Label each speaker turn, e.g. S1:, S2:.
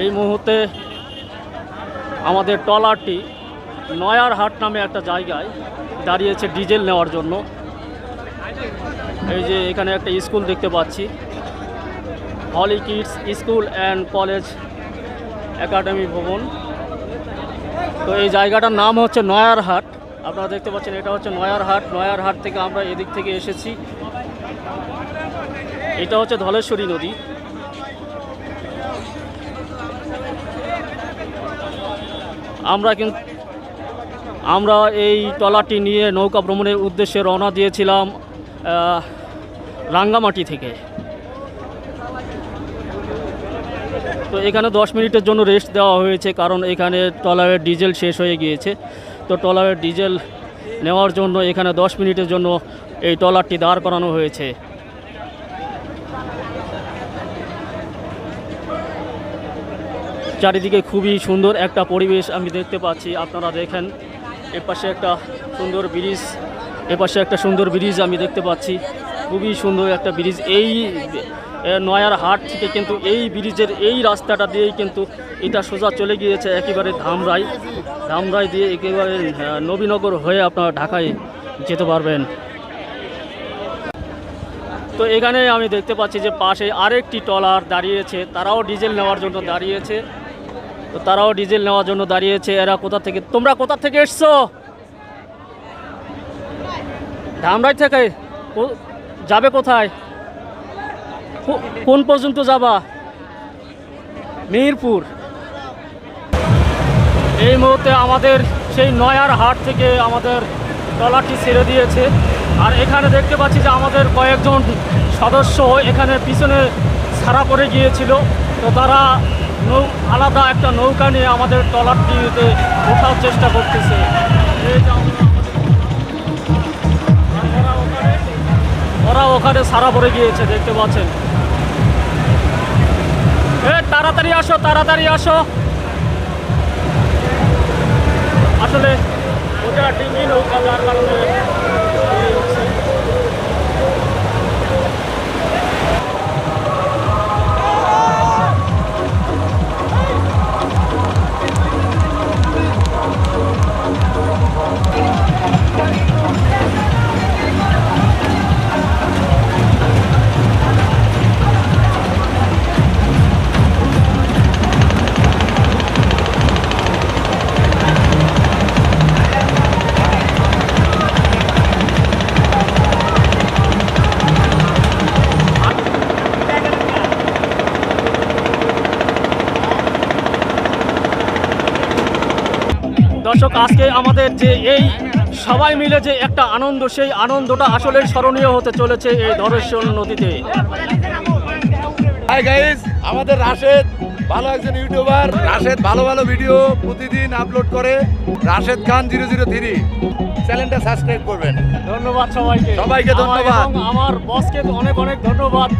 S1: এই মুহূর্তে আমাদের ট্রলারটি নয়ার হাট নামে একটা জায়গায় দাঁড়িয়েছে ডিজেল নেওয়ার জন্য। এই যে এখানে একটা স্কুল দেখতে পাচ্ছি। Holy Kids School and College Academy ভবন। তো এই জায়গাটার নাম হচ্ছে নয়ার হাট। আপনারা দেখতে পাচ্ছেন এটা হচ্ছে নয়ার হাট। নয়ার হাট থেকে আমরা এদিক থেকে এসেছি। এটা হচ্ছে ধলেশ্বরী নদী। আমরা কিন্তু আমরা এই ট্রলারটি নিয়ে নৌকা ভ্রমণের উদ্দেশ্যে রওনা দিয়েছিলাম রাঙ্গামাটি থেকে। তো এখানে দশ মিনিটের জন্য রেস্ট দেওয়া হয়েছে, কারণ এখানে ট্রলারের ডিজেল শেষ হয়ে গিয়েছে। তো ট্রলারের ডিজেল নেওয়ার জন্য এখানে দশ মিনিটের জন্য এই ট্রলারটি দাঁড় করানো হয়েছে। চারিদিকে খুবই সুন্দর একটা পরিবেশ আমি দেখতে পাচ্ছি। আপনারা দেখেন, এপাশে একটা সুন্দর ব্রিজ, এপাশে একটা সুন্দর ব্রিজ আমি দেখতে পাচ্ছি। খুবই সুন্দর একটা ব্রিজ। এই নয়ার হাট থেকে কিন্তু এই ব্রিজের এই রাস্তাটা দিয়েই কিন্তু এটা সোজা চলে গিয়েছে একেবারে ধামরাই। ধামরাই দিয়ে একেবারে নবীনগর হয়ে আপনারা ঢাকায় যেতে পারবেন। তো এখানে আমি দেখতে পাচ্ছি যে পাশে আরেকটি ট্রলার দাঁড়িয়েছে। তারাও ডিজেল নেওয়ার জন্য দাঁড়িয়েছে। তো তারাও ডিজেল নেওয়ার জন্য দাঁড়িয়েছে। এরা কোথা থেকে তোমরা কোথা থেকে এসছো? ধামরাই থেকে? যাবে কোথায়? কোন পর্যন্ত যাবা? মিরপুর। এই মুহূর্তে আমাদের সেই নয়ার হাট থেকে আমাদের ট্রলারটি ছেড়ে দিয়েছে। আর এখানে দেখতে পাচ্ছি যে আমাদের কয়েকজন সদস্য এখানে পিছনে ছাড়া পড়ে গিয়েছিল। তো তারা নৌ, আলাদা একটা নৌকা নিয়ে আমাদের ট্রলারটিতে ওঠার চেষ্টা করতেছে। ওরা ওখানে- ছাড়া পড়ে গিয়েছে, দেখতে পাচ্ছেন। তাড়াতাড়ি আসো তাড়াতাড়ি আসো। আসলে ওটা ডিঙ্গি নৌকা, যার কারণে দর্শক আজকে আমাদের যে এই সবাই মিলে যে একটা আনন্দ সেই আনন্দটা আসলে স্মরণীয় হতে চলেছে এই ধরেশ্বর নদীতে।
S2: হাই গাইস আমাদের রাশেদ ভালো একজন ইউটিউবার। রাশেদ ভালো ভালো ভিডিও প্রতিদিন আপলোড করে। Rashed Khan zero zero three. চ্যানেলটা সাবস্ক্রাইব করবেন।
S1: ধন্যবাদ সবাইকে।
S2: সবাইকে ধন্যবাদ।
S1: আমার বসকে অনেক অনেক ধন্যবাদ।